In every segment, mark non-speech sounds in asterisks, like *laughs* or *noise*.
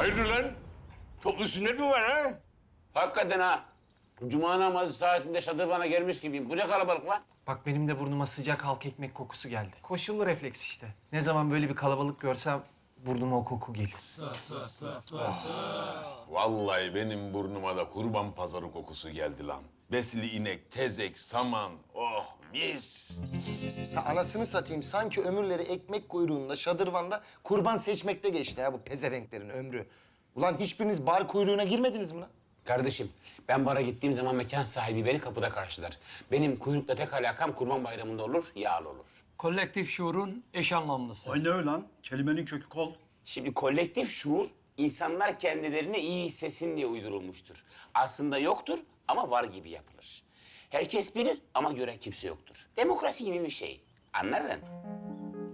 Hayırdır lan? Toplu sünnet mi var ha? Hakikaten ha. Cuma namazı saatinde şadırvana gelmiş gibiyim. Bu ne kalabalık lan? Bak benim de burnuma sıcak halk ekmek kokusu geldi. Koşullu refleks işte. Ne zaman böyle bir kalabalık görsem burnuma o koku gelir. Vallahi benim burnuma da kurban pazarı kokusu geldi lan. Besili inek, tezek, saman. Oh mis. Ha, anasını satayım. Sanki ömürleri ekmek kuyruğunda, şadırvanda kurban seçmekte geçti ha bu pezevenklerin ömrü. Ulan hiçbiriniz bar kuyruğuna girmediniz mi lan? Kardeşim ben bara gittiğim zaman mekan sahibi beni kapıda karşılar. Benim kuyrukla tek alakam kurban bayramında olur, yağlı olur. Kolektif şuurun eş anlamlısı. Ay ne öyle lan? Kelimenin kökü kol. Şimdi kolektif şuur insanlar kendilerini iyi hissetsin diye uydurulmuştur. Aslında yoktur ama var gibi yapılır. Herkes bilir ama gören kimse yoktur. Demokrasi gibi bir şey. Anladın?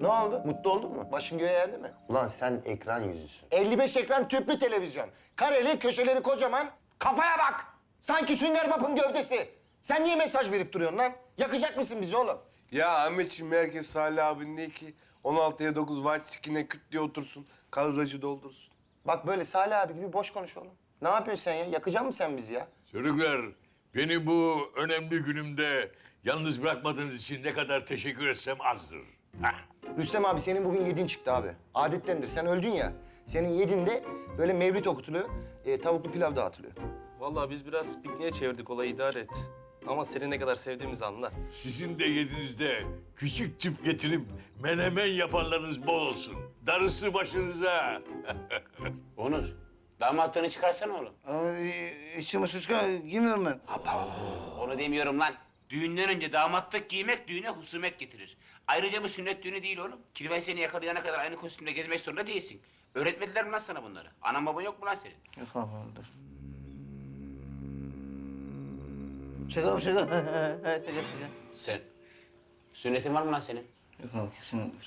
Ne oldu? Mutlu oldun mu? Başın göğe erdi mi? Ulan sen ekran yüzüsün. 55 ekran tüplü televizyon. Kareli, köşeleri kocaman. Kafaya bak! Sanki Sünger Bob'un gövdesi. Sen niye mesaj verip duruyorsun lan? Yakacak mısın bizi oğlum? Ya Ahmetciğim herkes Salih abin değil ki. 16'ya 9 white skin'e küt diye otursun. Kavracı doldursun. Bak böyle Salih abi gibi boş konuş oğlum. Ne yapıyorsun sen ya? Yakacak mısın sen bizi ya? Çocuklar, beni bu önemli günümde yalnız bırakmadığınız için ne kadar teşekkür etsem azdır. Hah. Rüstem abi senin bugün yedin çıktı abi. Adettendir. Sen öldün ya. Senin yedinde böyle mevlid okutuluyor. e, tavuklu pilav dağıtılıyor. Vallahi biz biraz pikniğe çevirdik olayı idare et. Ama seni ne kadar sevdiğimizi anla. Sizin de yedinizde küçük tüp getirip menemen yapanlarınız bol olsun. Darısı başınıza. *laughs* Onur, damatlığını çıkarsana oğlum. İçime suçka girmiyorum ben. Onu demiyorum lan. Düğünden önce damatlık giymek düğüne husumet getirir. Ayrıca bu sünnet düğünü değil oğlum. Kirven seni yakalayana kadar aynı kostümde gezmek zorunda değilsin. Öğretmediler mi lan sana bunları? Anan baban yok mu lan senin? Yok abi dur. Şaka şaka. Sen... Sünnetin var mı lan senin? Yok abi kesinlikle.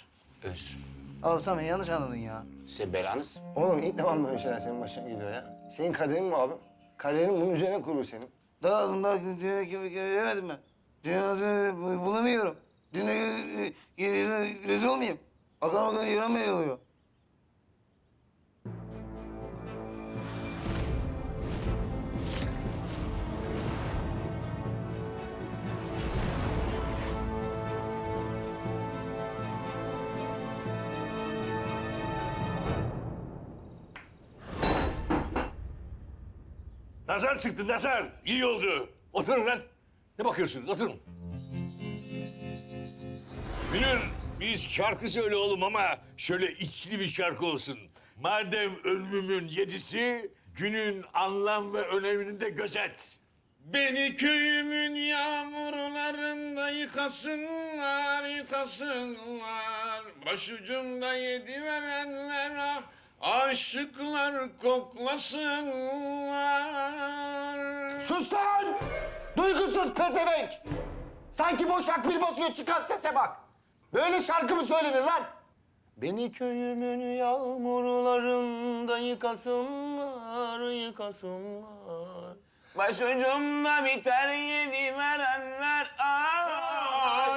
Özür. Abi sen beni yanlış anladın ya. Sen belanız. Oğlum ilk defa böyle şeyler senin başına geliyor ya. Senin kaderin mi abi? Kaderin bunun üzerine kurulu senin. Daha daha dünya gibi göremedim ben. Dünyada bulamıyorum. Dünya rezil olmayayım. Arkama bakın yürümeyle oluyor. Nazar çıktı, nazar. İyi oldu. Oturun lan. Ne bakıyorsunuz? Oturun. Münir, biz şarkı söyle oğlum ama şöyle içli bir şarkı olsun. Madem ölümümün yedisi, günün anlam ve önemini de gözet. Beni köyümün yağmurlarında yıkasınlar, yıkasınlar. Başucumda yedi verenler ah, aşıklar koklasınlar. Sus lan! Duygusuz pezevenk! Sanki boş akbil basıyor çıkan sese bak. Böyle şarkı mı söylenir lan? Beni köyümün yağmurlarında yıkasınlar, yıkasınlar. Başucumda biter yedi verenler.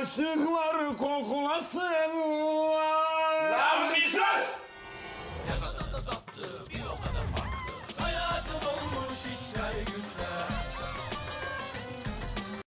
Aşıklar koklasınlar. Lan bir sus!